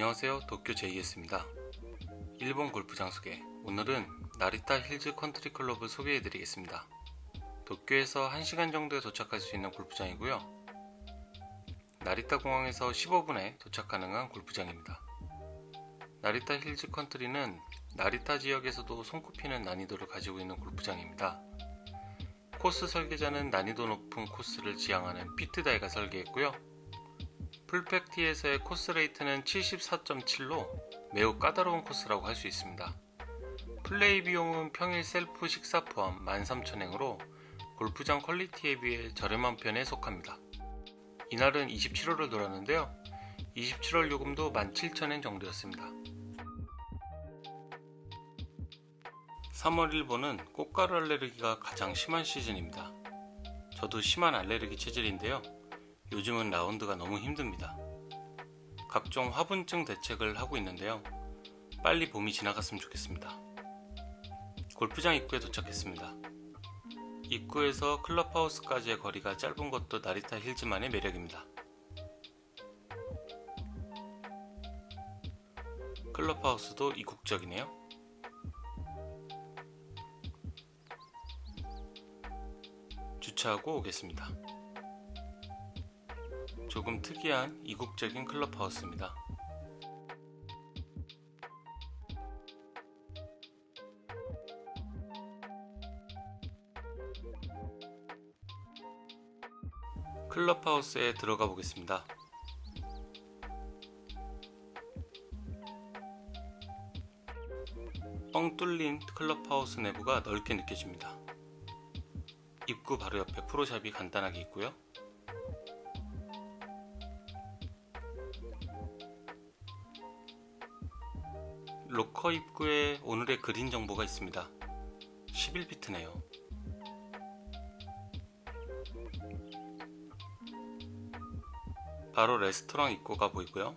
안녕하세요. 도쿄 JS입니다. 일본 골프장 소개. 오늘은 나리타 힐즈 컨트리 클럽을 소개해 드리겠습니다. 도쿄에서 1시간 정도에 도착할 수 있는 골프장이고요. 나리타 공항에서 15분에 도착 가능한 골프장입니다. 나리타 힐즈 컨트리는 나리타 지역에서도 손꼽히는 난이도를 가지고 있는 골프장입니다. 코스 설계자는 난이도 높은 코스를 지향하는 피트다이가 설계했고요. 풀팩티에서의 코스 레이트는 74.7로 매우 까다로운 코스라고 할 수 있습니다. 플레이 비용은 평일 셀프 식사 포함 13,000엔으로 골프장 퀄리티에 비해 저렴한 편에 속합니다. 이날은 27호를 돌았는데요. 27월 요금도 17,000엔 정도였습니다. 3월 일본은 꽃가루 알레르기가 가장 심한 시즌입니다. 저도 심한 알레르기 체질인데요. 요즘은 라운드가 너무 힘듭니다. 각종 화분증 대책을 하고 있는데요. 빨리 봄이 지나갔으면 좋겠습니다. 골프장 입구에 도착했습니다. 입구에서 클럽하우스까지의 거리가 짧은 것도 나리타 힐즈만의 매력입니다. 클럽하우스도 이국적이네요. 주차하고 오겠습니다. 조금 특이한 이국적인 클럽하우스입니다. 클럽하우스에 들어가 보겠습니다. 뻥 뚫린 클럽하우스 내부가 넓게 느껴집니다. 입구 바로 옆에 프로샵이 간단하게 있고요. 로커 입구에 오늘의 그린 정보가 있습니다. 11비트네요. 바로 레스토랑 입구가 보이고요.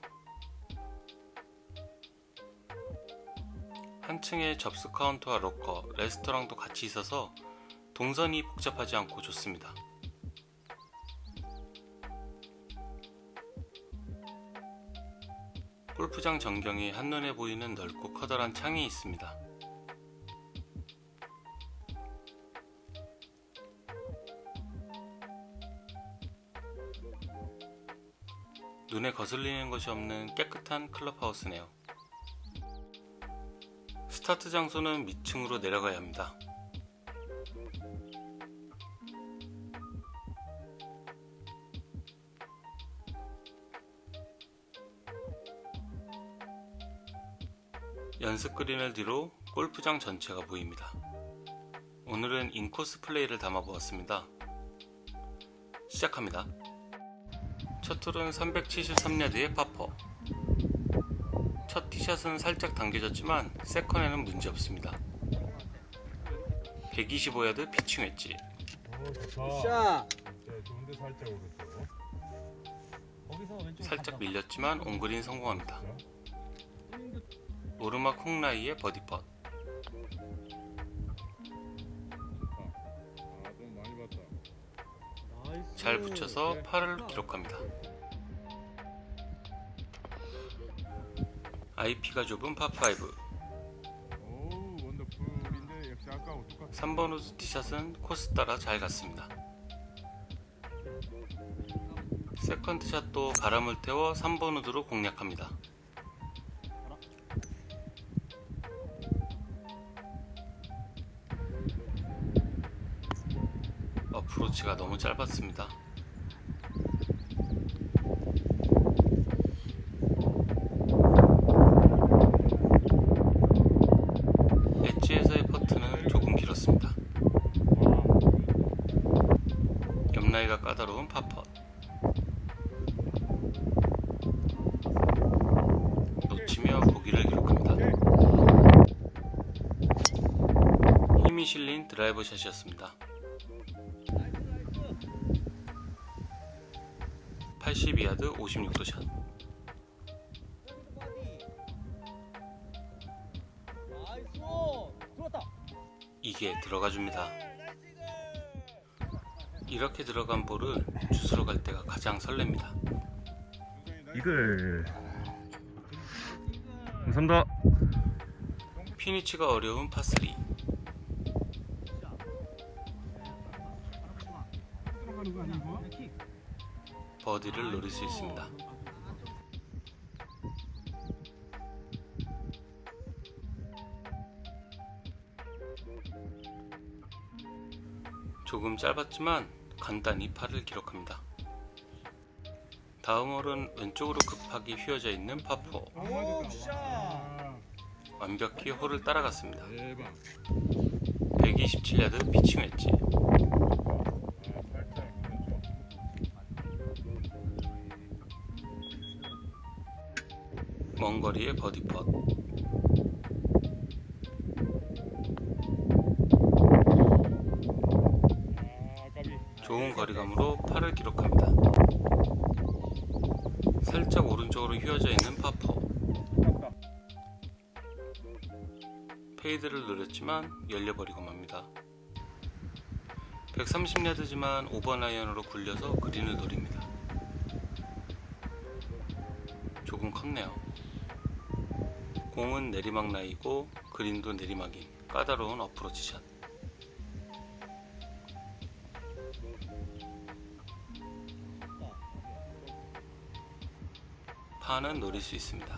한 층에 접수 카운터와 로커, 레스토랑도 같이 있어서 동선이 복잡하지 않고 좋습니다. 골프장 전경이 한눈에 보이는 넓고 커다란 창이 있습니다. 눈에 거슬리는 것이 없는 깨끗한 클럽하우스네요. 스타트 장소는 밑층으로 내려가야 합니다. 그린을 뒤로 골프장 전체가 보입니다. 오늘은 인코스 플레이를 담아보았습니다. 시작합니다. 첫 툴은 373야드의 파퍼. 첫 티샷은 살짝 당겨졌지만 세컨에는 문제없습니다. 125야드 피칭. 샷. 왼쪽 살짝 밀렸지만 온그린 성공합니다. 자, 오르막 콩라이의 버디펫. 잘 붙여서 팔을 기록합니다. IP가 좁은 파5. 오, 원더풀인데 역시 아까하고 똑같아. 3번 우드 티샷은 코스 따라 잘 갔습니다. 세컨드 샷도 바람을 태워 3번 우드로 공략합니다. 어프로치가 너무 짧았습니다. 엣지에서의 퍼트는 조금 길었습니다. 옆라이가 까다로운 파펫 놓치며 보기를 기록합니다 힘이 실린 드라이버 샷이었습니다 82야드 56도 샷. 이게 들어가 줍니다 이렇게 들어간 볼을 주스러 갈 때가 가장 설렙니다 이걸 감사합니다. 피니치가 어려운 파3 들어가는 거 아니고? 버디를 노릴 수 있습니다. 조금 짧았지만 간단히 팔을 기록합니다. 다음 홀은 왼쪽으로 급하게 휘어져 있는 파포. 완벽히 홀을 따라갔습니다. 대박. 127야드 피칭 웨지 먼 거리의 버디 펫. 좋은 거리감으로 팔을 기록합니다. 살짝 오른쪽으로 휘어져 있는 갔다. 페이드를 노렸지만 열려버리고 맙니다. 130야드지만 5번 아이언으로 굴려서 그린을 노립니다. 조금 컸네요. 공은 내리막 라이고 그린도 내리막인 까다로운 어프로치 샷. 파는 노릴 수 있습니다.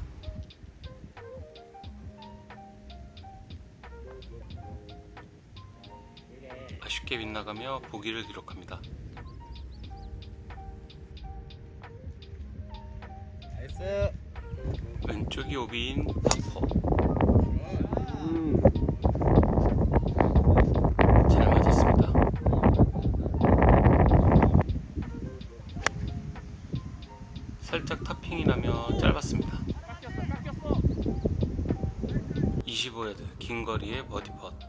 아쉽게 빗나가며 보기를 기록합니다. 나이스. 왼쪽이 오비인 파퍼 잘 맞았습니다. 살짝 타핑이 나며 짧았습니다. 25야드 긴 거리의 버디 펫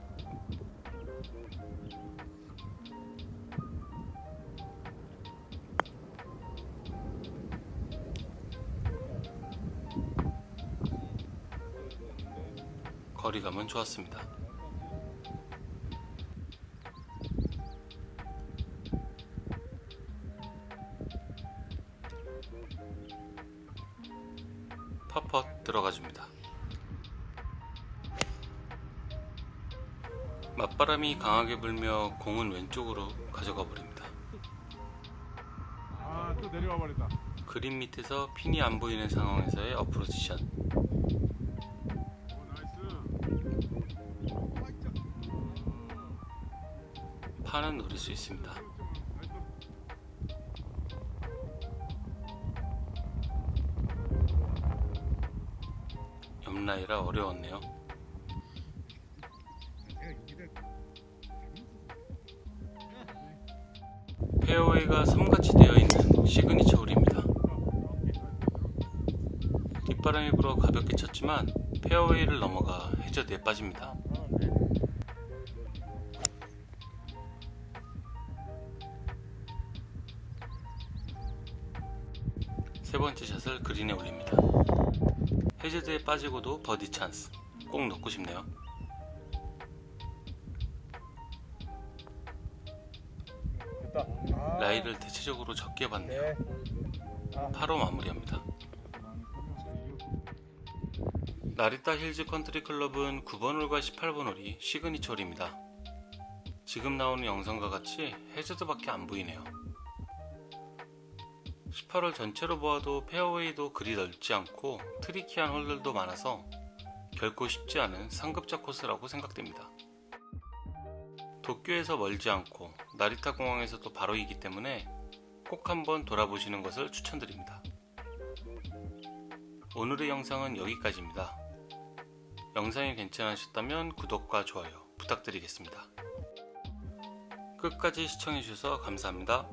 거리감은 좋았습니다. 팝펫 들어가 줍니다. 맞바람이 강하게 불며 공은 왼쪽으로 가져가 버립니다. 아, 또 내려와 버렸다. 그린 밑에서 핀이 안 보이는 상황에서의 어프로치 샷. 파는 노릴 수 있습니다. 옆라이라 어려웠네요. 페어웨이가 섬같이 되어 있는 시그니처 홀입니다. 뒷바람이 불어 가볍게 쳤지만 페어웨이를 넘어가 해저드에 빠집니다. 세 번째 샷을 그린에 올립니다. 해저드에 빠지고도 버디 찬스. 꼭 넣고 싶네요. 라이를 대체적으로 적게 봤네요. 네. 8호 마무리합니다. 나리타 힐즈 컨트리 클럽은 9번 홀과 18번 홀이 시그니처 홀입니다. 지금 나오는 영상과 같이 해저드밖에 안 보이네요. 18홀 전체로 보아도 페어웨이도 그리 넓지 않고 트리키한 홀들도 많아서 결코 쉽지 않은 상급자 코스라고 생각됩니다. 도쿄에서 멀지 않고 나리타 공항에서도 바로이기 때문에 꼭 한번 돌아보시는 것을 추천드립니다. 오늘의 영상은 여기까지입니다. 영상이 괜찮으셨다면 구독과 좋아요 부탁드리겠습니다. 끝까지 시청해주셔서 감사합니다.